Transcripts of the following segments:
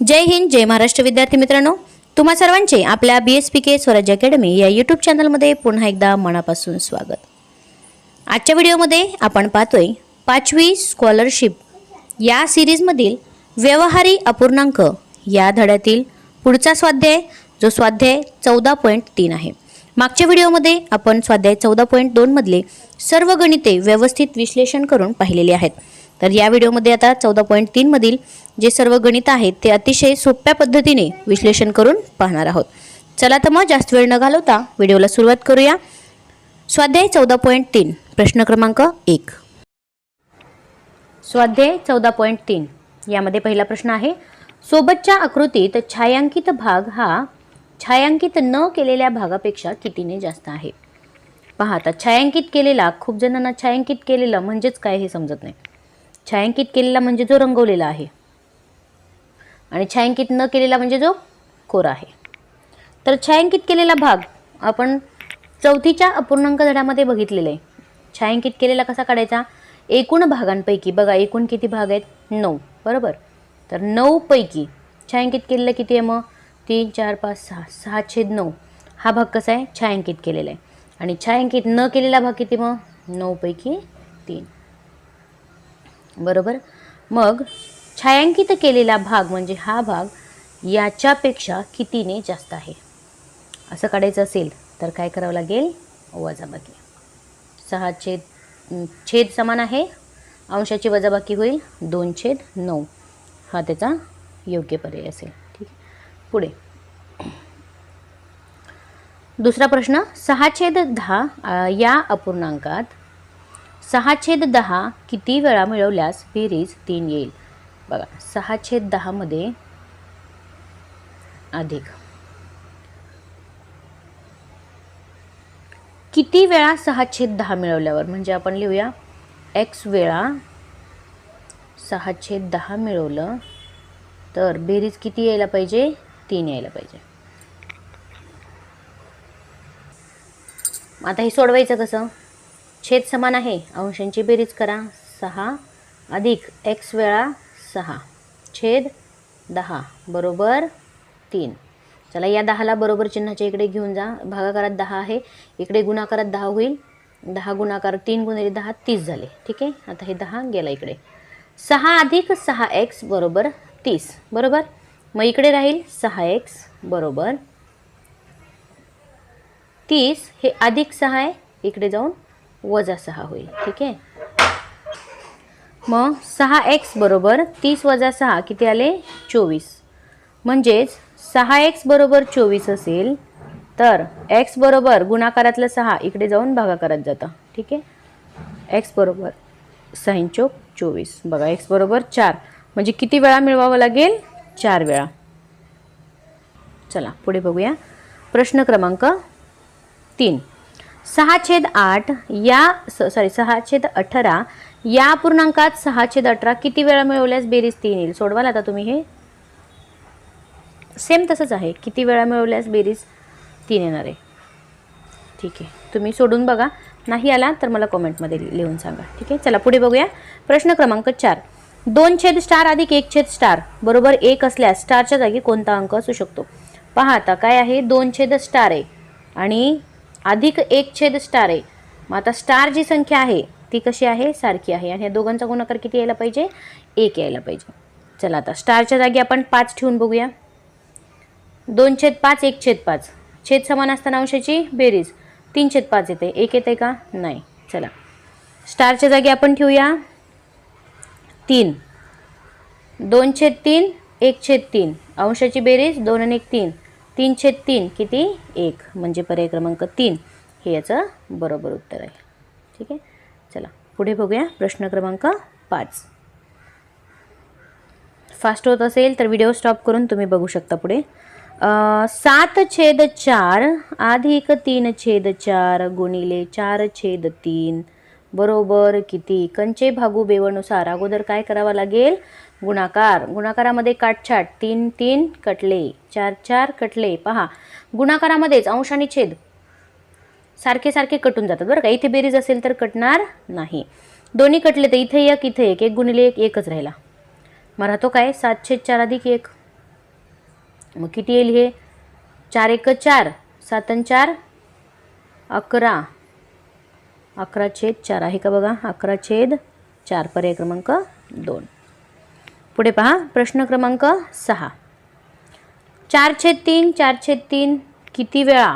जय हिंद जय महाराष्ट्र विद्यार्थी मित्रांनो. तुम्हा सर्वांचे आपल्या बी एस पी के स्वराज्य अकॅडमी या यूट्यूब चॅनलमध्ये पुन्हा एकदा मनापासून स्वागत. आजच्या व्हिडिओमध्ये आपण पाहतोय पाचवी स्कॉलरशिप या सिरीजमधील व्यवहारी अपूर्णांक या धड्यातील पुढचा स्वाध्याय जो स्वाध्याय चौदा पॉईंट तीन आहे. मागच्या व्हिडिओमध्ये आपण स्वाध्याय चौदा पॉईंट दोनमधले सर्व गणिते व्यवस्थित विश्लेषण करून पाहिलेली आहेत. तर या व्हिडिओमध्ये आता चौदा पॉईंट तीनमधील जे सर्व गणित आहेत ते अतिशय सोप्या पद्धतीने विश्लेषण करून पाहणार आहोत. चला तर मग जास्त वेळ न घालवता व्हिडिओला सुरुवात करूया. स्वाध्याय चौदा पॉईंट तीन प्रश्न क्रमांक एक. स्वाध्याय चौदा पॉईंट तीन यामध्ये पहिला प्रश्न आहे सोबतच्या आकृतीत छायांकित भाग हा छायांकित न केलेल्या भागापेक्षा कितीने जास्त आहे? पहा आता छायांकित केलेला खूप जणांना छायांकित केलेलं म्हणजेच काय हे समजत नाही. छायांकित केलेला म्हणजे जो रंगवलेला आहे. आणि छायांकित न केलेला म्हणजे जो कोरा आहे. तर छायांकित केलेला भाग आपण चौथीच्या अपूर्णांक धड्यामध्ये बघितलेला आहे. छायांकित केलेला कसा काढायचा? एकूण भागांपैकी. बघा एकूण किती भाग आहेत? नऊ. बरोबर? तर नऊपैकी छायांकित केलेलं किती आहे मग? तीन चार पाच सहा. सहा छेद नऊ. हा भाग कसा आहे? छायांकित केलेला आहे. आणि छायांकित न केलेला भाग किती मग? नऊपैकी तीन. बरोबर? मग छायांकित केलेला भाग म्हणजे हा भाग याच्यापेक्षा कितीने जास्त आहे? असं काढायचं असेल तर काय करावं लागेल? वजाबाकी. सहा छेद छेद समान आहे. अंशाची वजाबाकी होईल दोन छेद नऊ. हा त्याचा योग्य पर्याय असेल. ठीक आहे. पुढे. दुसरा प्रश्न. सहा छेद दहा या अपूर्णांकात सहा छेद दहा किती वेळा मिळवल्यास बेरीज तीन येईल? बघा सहा छेद दहामध्ये अधिक. किती वेळा सहा छेद दहा मिळवल्यावर? म्हणजे आपण लिहूया एक्स वेळा सहा छेद दहा मिळवलं तर बेरीज किती यायला पाहिजे? तीन यायला पाहिजे. आता हे सोडवायचं कसं? छेद समान आहे. अंशांची बेरीज करा. सहा अधिक एक्स वेळा सहा. छेद दहा. बरोबर तीन. चला या दहाला बरोबर चिन्हाच्या इकडे घेऊन जा. भागाकारात दहा आहे. इकडे गुणाकारात दहा होईल. दहा गुणाकार तीन गुणिले दहा तीस झाले. ठीक आहे? आता हे दहा गेला इकडे. सहा अधिक सहा एक्स बरोबर तीस. बरोबर? मग इकडे राहील सहा एक्स बरोबर तीस. हे अधिक सहा आहे. इकडे जाऊन वजा सहा होईल ठीक आहे? मग सहा एक्स बरोबर तीस वजा सहा किती आले? चोवीस. म्हणजेच सहा एक्स बरोबर चोवीस असेल तर एक्स बरोबर गुणाकारातलं सहा इकडे जाऊन भागाकारात जातं ठीक आहे? एक्स बरोबर सहा चोक चोवीस. बघा एक्स बरोबर चार. म्हणजे किती वेळा मिळवावं लागेल? चार वेळा. चला पुढे बघूया. प्रश्न क्रमांक तीन. सहा छेद आठ या सॉरी सहा छेद अठरा या पूर्णांकात सहा छेद अठरा किती वेळा मिळवल्यास बेरीज तीन येईल? सोडवाल आता तुम्ही हे? सेम तसंच आहे. किती वेळा मिळवल्यास बेरीज तीन येणार आहे? ठीक आहे. तुम्ही सोडून बघा. नाही आला तर मला कॉमेंटमध्ये लिहून सांगा. ठीक आहे? चला पुढे बघूया. प्रश्न क्रमांक चार. दोन छेद स्टार अधिक एक छेद स्टार बरोबर एक असल्यास स्टारच्या जागी कोणता अंक असू शकतो? पहा आता काय आहे? दोन छेद स्टार आहे. आणि अधिक एक छेद स्टार आहे. मग आता स्टार जी संख्या आहे ती कशी आहे? सारखी आहे. आणि या दोघांचा गुणाकार किती यायला पाहिजे? एक यायला पाहिजे. चला आता स्टारच्या जागी आपण पाच ठेवून बघूया. दोन छेद पाच एक छेद पाच. छेद समान असताना अंशाची बेरीज. तीन छेद पाच येते. एक येते का? नाही. चला. स्टारच्या जागी आपण ठेवूया. तीन. दोन छेद तीन एक छेद तीन. अंशाची बेरीज दोन आणि एक तीन. तीन छेद तीन किती? एक. म्हणजे पर्याय क्रमांक तीन. हे याचं बरोबर उत्तर आहे. ठीक आहे? चला पुढे बघूया. प्रश्न क्रमांक पाच. फास्ट होत असेल तर व्हिडिओ स्टॉप करून तुम्ही बघू शकता पुढे. सात छेद चार अधिक तीन छेद चार गुणिले चार छेद तीन. बरोबर किती? कंचे भागू बेवनुसार अगोदर काय करावं लागेल? गुणाकार. गुणाकारामध्ये काटछाट. तीन तीन कटले. चार चार कटले. पहा. गुणाकारामध्येच अंश आणि छेद सारखे सारखे कटून जातात. बरं का? इथे बेरीज असेल तर कटणार नाही. दोन्ही कटले तर इथे एक इथे एक. एक गुणिले एक एकच राहिला. मग राहतो काय? सात छेद चार अधिक एक. मग किती येईल हे? चार एक चार. सात आणि चार अकरा. अकरा छेद चार आहे का बघा? अकरा छेद चार पर्याय क्रमांक दोन. पुढे पहा. प्रश्न क्रमांक सहा. चार छेद तीन चार छेद तीन किती वेळा?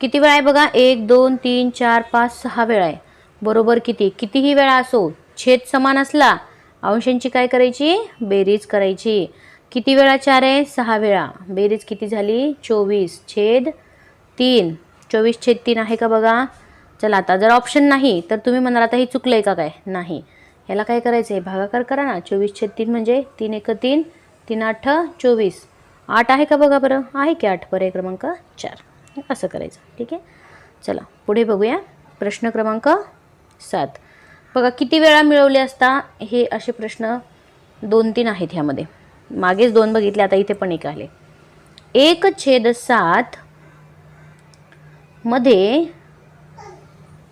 किती वेळा आहे बघा? एक दोन तीन चार पाच सहा वेळा आहे. बरोबर किती? कितीही वेळा असो छेद समान असला अंशांची काय करायची? बेरीज करायची. किती वेळा चार आहे? सहा वेळा. बेरीज किती झाली? चोवीस. छेद तीन. चोवीस छेद तीन आहे का बघा? चला आता जर ऑप्शन नाही तर तुम्ही म्हणाल आता हे चुकलं आहे का काय? नाही. याला काय करायचं आहे भागाकार करा ना. चोवीस छेद तीन म्हणजे तीन एक तीन तीन आठ चोवीस. आठ आहे का बघा बरं? आहे की आठ? पर्याय क्रमांक चार. असं करायचं. ठीक आहे? चला पुढे बघूया. प्रश्न क्रमांक सात. बघा किती वेळा मिळवले असता हे असे प्रश्न दोन तीन आहेत ह्यामध्ये. मागेच दोन बघितले आता इथे पण एक आले. एक छेद सात मध्ये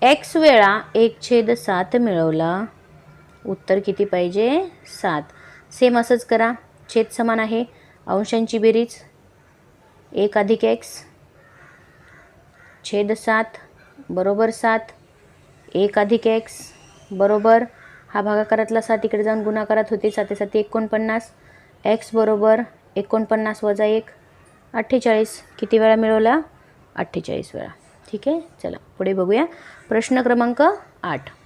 एक्स वेळा एक छेद सात मिळवला. उत्तर किती पाहिजे? सात. सेम असंच करा. छेद समान आहे. अंशांची बेरीज. एक अधिक एक्स छेद सात. बरोबर सात. एक अधिक एक्स बरोबर. हा भागाकारातला सात इकडे जाऊन गुणाकारात होते. साते साते एकोणपन्नास. एक्स बरोबर एकोणपन्नास वजा एक. अठ्ठेचाळीस. किती वेळा मिळवला? अठ्ठेचाळीस वेळा. ठीक आहे? चला पुढे बघूया. प्रश्न क्रमांक आठ.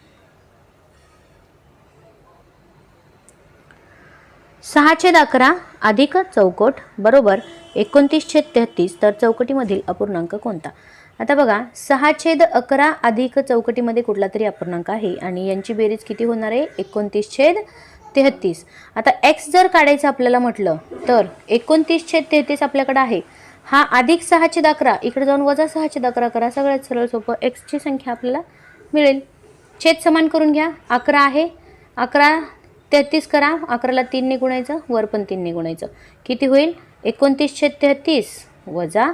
सहा छेद अकरा अधिक चौकट बरोबर एकोणतीस छेद तेहतीस. तर चौकटीमधील अपूर्णांक कोणता? आता बघा सहा छेद अकरा अधिक चौकटीमध्ये कुठला तरी अपूर्णांक आहे आणि यांची बेरीज किती होणार आहे? एकोणतीस छेद तेहतीस. आता एक्स जर काढायचं आपल्याला म्हटलं तर एकोणतीस छेद तेहतीस आपल्याकडे आहे. हा अधिक सहा छेद अकरा इकडे जाऊन वजा सहा छेद अकरा करा. सगळ्यात सरळ सोपं एक्सची संख्या आपल्याला मिळेल. छेद समान करून घ्या. अकरा आहे. अकरा तेहतीस करा अकराला तीनने गुणायचं वर पण तीनने गुणायचं किती होईल? एकोणतीस छेद तेहतीस वजा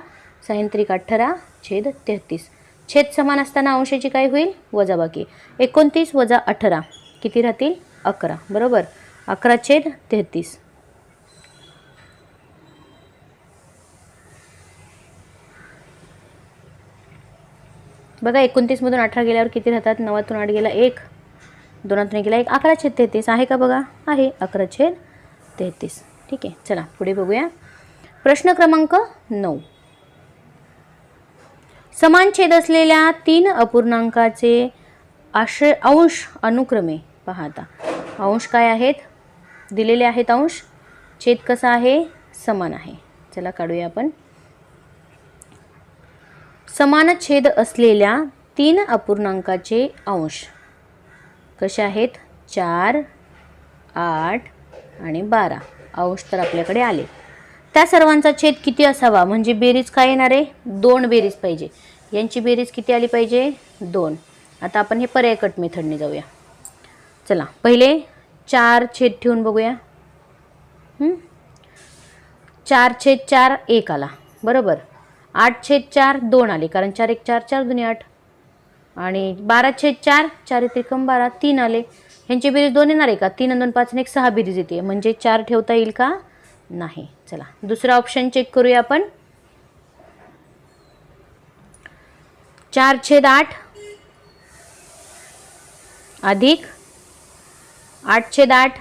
सायंत्रिक अठरा छेद तेहतीस. छेद समान असताना अंशाची काय होईल? वजा बाकी. एकोणतीस वजा अठरा किती राहतील? अकरा. बरोबर? अकरा छेद तेहतीस. बघा एकोणतीसमधून अठरा गेल्यावर किती राहतात? नवातून आठ गेला एक. दोनातून गेला एक अकरा छेद तेहतीस आहे का बघा? आहे. अकरा छेद तेहतीस. ठीक आहे. चला पुढे बघूया. प्रश्न क्रमांक नऊ. समान छेद असलेल्या तीन अपूर्णांकाचे आश अंश अनुक्रमे पाहता. अंश काय आहेत? दिलेले आहेत अंश. छेद कसा आहे? समान आहे. चला काढूया आपण. समान छेद असलेल्या तीन अपूर्णांकाचे अंश. कसे आहेत? चार आठ आणि बारा. अंश तर आपल्याकडे आले. त्या सर्वांचा छेद किती असावा? म्हणजे बेरीज काय येणार आहे? दोन बेरीज पाहिजे. यांची बेरीज किती आली पाहिजे? दोन. आता आपण हे पर्याय कट मेथडने जाऊया. चला पहिले चार छेद ठेवून बघूया. चार छेद चार एक आला. बरोबर. आठ छेद चार दोन आले. कारण चार एक चार चार दुनी आठ. आणि बारा छेद चार चार त्रिकम बारा तीन आले. ह्यांची बेरीज दोन येणार आहे का? तीन दोन पाच आणि एक सहा बेरीज येते. म्हणजे चार ठेवता येईल का? नाही. चला दुसरा ऑप्शन चेक करूया आपण. चार छेद आठ अधिक आठ छेद आठ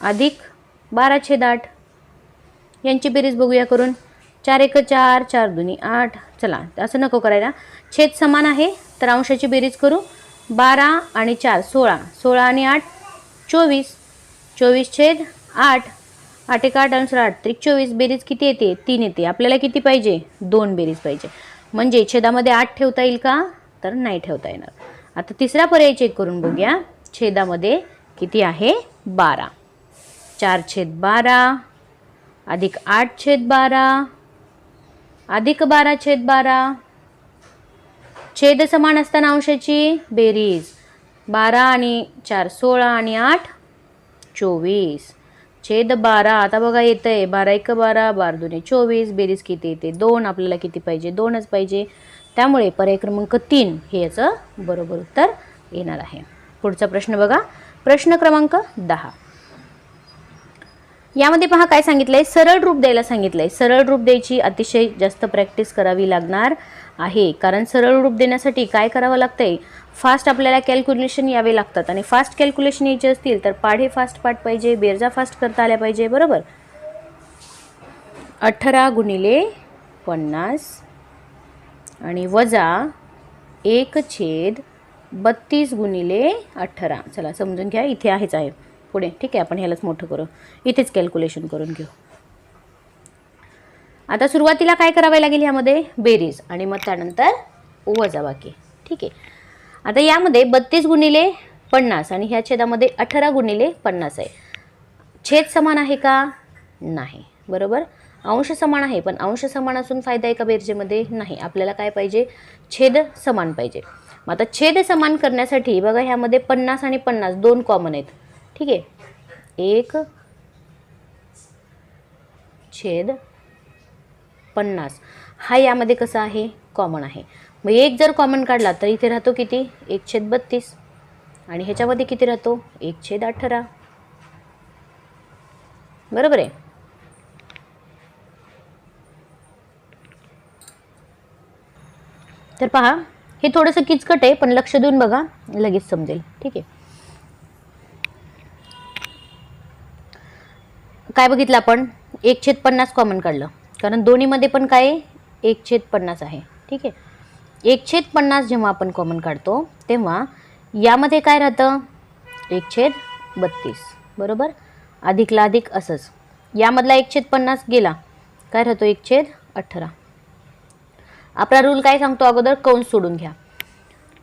अधिक बारा छेद आठ. यांची बेरीज बघूया करून. चार एक चार चार दुनी आठ. चला असं नको करायला. छेद समान आहे तर अंशाची बेरीज करू. बारा आणि चार सोळा. सोळा आणि आठ चोवीस. चोवीस छेद आठ. आठ एक आठ अनुसार आठ. त्रिक चोवीस बेरीज किती येते? तीन येते. आपल्याला किती पाहिजे? दोन बेरीज पाहिजे. म्हणजे छेदामध्ये आठ ठेवता येईल का? तर नाही ठेवता येणार. आता तिसरा पर्याय चेक करून बघूया. छेदामध्ये किती आहे? बारा. चार छेद बारा अधिक आठ छेद बारा. अधिक बारा छेद बारा. छेद समान असताना अंशाची बेरीज. बारा आणि चार सोळा आणि आठ चोवीस. छेद बारा आता बघा येतं आहे बारा एक बारा बारा दोन्ही चोवीस. बेरीज किती येते? दोन. आपल्याला किती पाहिजे? दोनच पाहिजे. त्यामुळे पर्याय क्रमांक तीन हे याचं बरोबर उत्तर येणार आहे. पुढचा प्रश्न बघा. प्रश्न क्रमांक दहा. यामध्ये पहा काय सांगितलंय. सरळ रूप द्यायला सांगितलंय. सरळ रूप द्यायची अतिशय जास्त प्रॅक्टिस करावी लागणार आहे. कारण सरळ रूप देण्यासाठी काय करावं लागतंय? फास्ट आपल्याला कॅल्क्युलेशन यावे लागतात आणि फास्ट कॅल्क्युलेशन यायचे असतील तर पाढे फास्ट पाठ पाहिजे बेरजा फास्ट करता आल्या पाहिजे बरोबर? अठरा गुणिले पन्नास आणि वजा एक छेद बत्तीस गुणिले अठरा. चला समजून घ्या इथे आहेच आहे. पुढे. ठीक आहे आपण ह्यालाच मोठं करू. इथेच कॅल्क्युलेशन करून घेऊ. आता सुरुवातीला काय करावे लागेल ह्यामध्ये बेरीज. आणि मग त्यानंतर वजाबाकी ठीक आहे. आता यामध्ये बत्तीस गुणिले पन्नास आणि ह्या छेदामध्ये अठरा गुणिले पन्नास आहे. छेद समान आहे का? नाही. बरोबर? अंश समान आहे पण अंश समान असून फायदा आहे का बेरजेमध्ये? नाही. आपल्याला काय पाहिजे? छेद समान पाहिजे. मग आता छेद समान करण्यासाठी बघा ह्यामध्ये पन्नास आणि पन्नास दोन कॉमन आहेत. ठीक आहे. एक छेद पन्नास. हा यामध्ये कसा आहे? कॉमन आहे. मग एक जर कॉमन काढला तर इथे राहतो किती? एक छेद बत्तीस. आणि ह्याच्यामध्ये किती राहतो? एक छेद अठरा. बरोबर आहे? तर पहा हे थोडंसं किचकट आहे पण लक्ष देऊन बघा लगेच समजेल. ठीक आहे. काय बघितलं आपण? एक छेद पन्नास कॉमन काढलं. कारण दोन्हीमध्ये पण काय? एक छेद पन्नास आहे. ठीक आहे? एक छेद पन्नास जेव्हा आपण कॉमन काढतो तेव्हा यामध्ये काय राहतं? एक छेद बत्तीस. बरोबर? अधिकला अधिक असंच. यामधला एक छेद पन्नास गेला. काय राहतो? एक छेद अठरा. आपला रूल काय सांगतो अगोदर? कंस सोडून घ्या.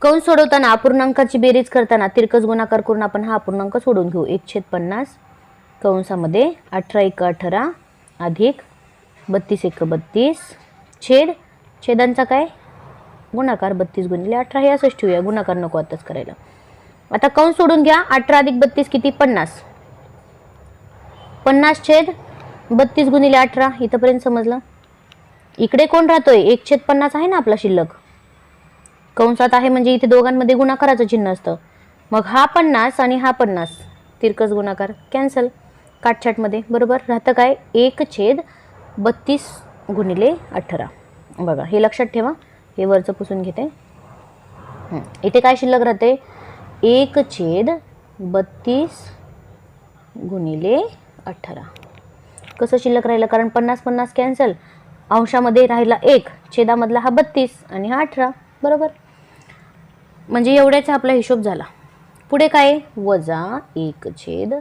कंस सोडवताना अपूर्णांकाची बेरीज करताना तिरकस गुणाकार करून आपण हा अपूर्णांक सोडून घेऊ. एक छेद पन्नास कंसामध्ये अठरा एक अठरा अधिक बत्तीस एक बत्तीस. छेद छेदांचा काय? गुणाकार बत्तीस गुणिले अठरा. हे असंच ठेवूया. गुणाकार नको आताच करायला. आता कंस सोडून घ्या. अठरा अधिक बत्तीस किती? पन्नास. पन्नास छेद बत्तीस गुणिले अठरा. इथंपर्यंत समजलं? इकडे कोण राहतोय? एक छेद पन्नास आहे ना आपला शिल्लक? कंसात आहे म्हणजे इथे दोघांमध्ये गुणाकाराचं चिन्ह असतं. मग हा पन्नास आणि हा पन्नास. तिरकस गुणाकार. कॅन्सल काटछाटमध्ये. बरोबर? राहतं काय? एक छेद बत्तीस गुणिले अठरा. बघा हे लक्षात ठेवा. हे वरचं पुसून घेते. इथे काय शिल्लक राहते? एक छेद बत्तीस गुणिले अठरा. कसं शिल्लक राहिलं? कारण पन्नास पन्नास कॅन्सल अंशामध्ये राहिला एक छेदामधला हा बत्तीस आणि हा अठरा. बरोबर? म्हणजे एवढ्याचा आपला हिशोब झाला. पुढे काय? वजा एक छेद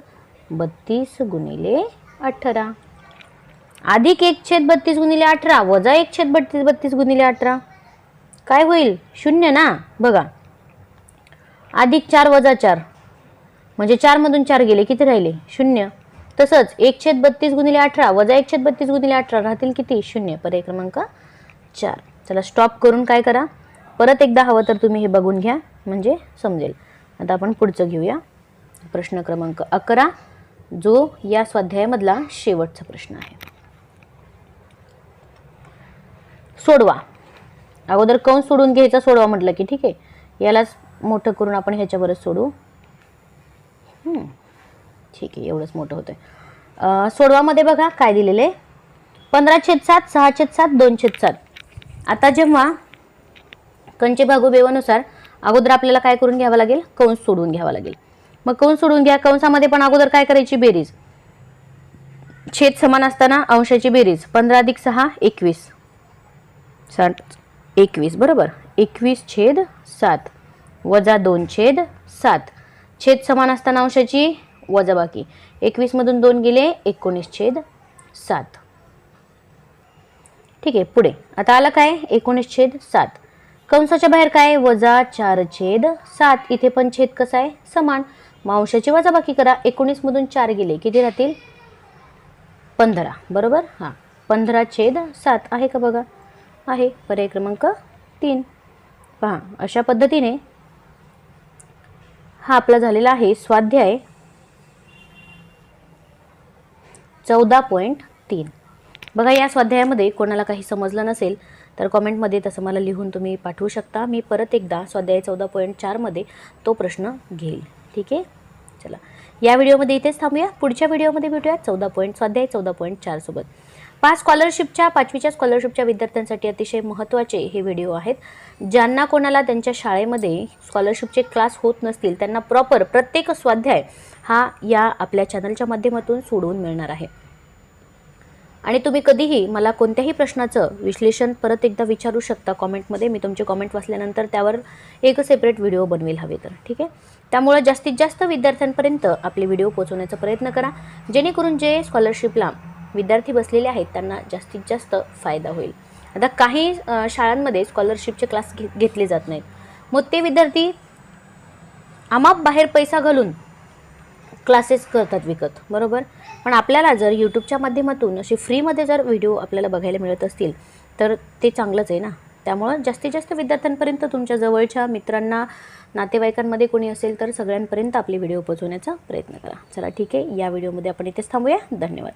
बत्तीस गुणिले अठरा. अधिक एक छेद बत्तीस गुणिले अठरा वजा एक छेद बत्तीस बत्तीस गुणिले अठरा. काय होईल? शून्य ना? बघा. अधिक चार वजा चार. म्हणजे चारमधून चार गेले किती राहिले? शून्य. तसंच एक छेद बत्तीस गुणिले अठरा वजा एक छेद बत्तीस गुणिले अठरा राहतील किती? शून्य. पर्याय क्रमांक चार. चला स्टॉप करून काय करा? परत एकदा हवं तर तुम्ही हे बघून घ्या. म्हणजे समजेल. आता आपण पुढचं घेऊया. प्रश्न क्रमांक अकरा. जो या स्वाध्यायामधला शेवटचा प्रश्न आहे. सोडवा. अगोदर कंस सोडून घ्यायचा सोडवा म्हटलं की ठीक आहे. यालाच मोठं करून आपण ह्याच्यावरच सोडू. ठीक आहे एवढंच मोठं होतं सोडवामध्ये बघा काय दिलेले पंधरा छेद सात सहा छेद सात दोन छेद सात. आता जेव्हा कंचे भागोबेवानुसार अगोदर आपल्याला काय करून घ्यावं लागेल? कंस सोडून घ्यावा लागेल? मग कंस सोडून घ्या? कंसामध्ये पण अगोदर काय करायची? बेरीज. छेद समान असताना अंशाची बेरीज. पंधरा अधिक सहा एकवीस. साठ एकवीस. बरोबर. एकवीस छेद सात. वजा दोन छेद सात. छेद समान असताना अंशाची वजाबाकी एकवीसमधून दोन गेले एकोणीस छेद सात. ठीक आहे पुढे. आता आलं काय? एकोणीस छेद सात. कंसाच्या बाहेर काय? वजा चार छेद सात. इथे पण छेद कसा आहे? समान. मांशाची वजाबाकी करा. एकोणीसमधून चार गेले. किती राहतील? पंधरा. बरोबर? हां. पंधरा छेद सात आहे का बघा? आहे. पर्याय क्रमांक तीन. पहा अशा पद्धतीने हा आपला झालेला आहे स्वाध्याय चौदा पॉईंट तीन. बघा या स्वाध्यायामध्ये कोणाला काही समजलं नसेल तर कॉमेंटमध्ये तसं मला लिहून तुम्ही पाठवू शकता. मी परत एकदा स्वाध्याय चौदा पॉईंट चारमध्ये तो प्रश्न घेईल. ठीक आहे? चला. या व्हिडिओमध्ये इथेच थांबूया. पुढच्या व्हिडिओमध्ये भेटूया चौदा पॉईंट स्वाध्याय चौदा पॉईंट चारसोबत पाच स्कॉलरशिपच्या पाचवीच्या स्कॉलरशिपच्या विद्यार्थ्यांसाठी अतिशय महत्त्वाचे हे व्हिडिओ आहेत. ज्यांना कोणाला त्यांच्या शाळेमध्ये स्कॉलरशिपचे क्लास होत नसतील त्यांना प्रॉपर प्रत्येक स्वाध्याय हा या आपल्या चॅनलच्या माध्यमातून सोडवून मिळणार आहे. आणि तुम्ही कधीही मला कोणत्याही प्रश्नाचं विश्लेषण परत एकदा विचारू शकता कॉमेंटमध्ये. मी तुमचे कॉमेंट वाचल्यानंतर त्यावर एक सेपरेट व्हिडिओ बनवेल हवे तर. ठीक आहे? त्यामुळं जास्तीत जास्त विद्यार्थ्यांपर्यंत आपले व्हिडिओ पोहोचवण्याचा प्रयत्न करा. जेणेकरून जे स्कॉलरशिपला विद्यार्थी बसलेले आहेत त्यांना जास्तीत जास्त फायदा होईल. आता काही शाळांमध्ये स्कॉलरशिपचे क्लास घे घेतले जात नाहीत. मग ते विद्यार्थी आमाप बाहेर पैसा घालून क्लासेस करतात विकत बरोबर? पण आपल्याला जर यूट्यूबच्या माध्यमातून असे फ्रीमध्ये जर व्हिडिओ आपल्याला बघायला मिळत असतील तर ते चांगलंच आहे ना? त्यामुळं जास्तीत जास्त विद्यार्थ्यांपर्यंत तुमच्या जवळच्या मित्रांना नातेवाईकांमध्ये कोणी असेल तर सगळ्यांपर्यंत आपले व्हिडिओ पोचवण्याचा प्रयत्न करा. चला ठीक आहे. या व्हिडिओमध्ये आपण इथेच थांबूया. धन्यवाद.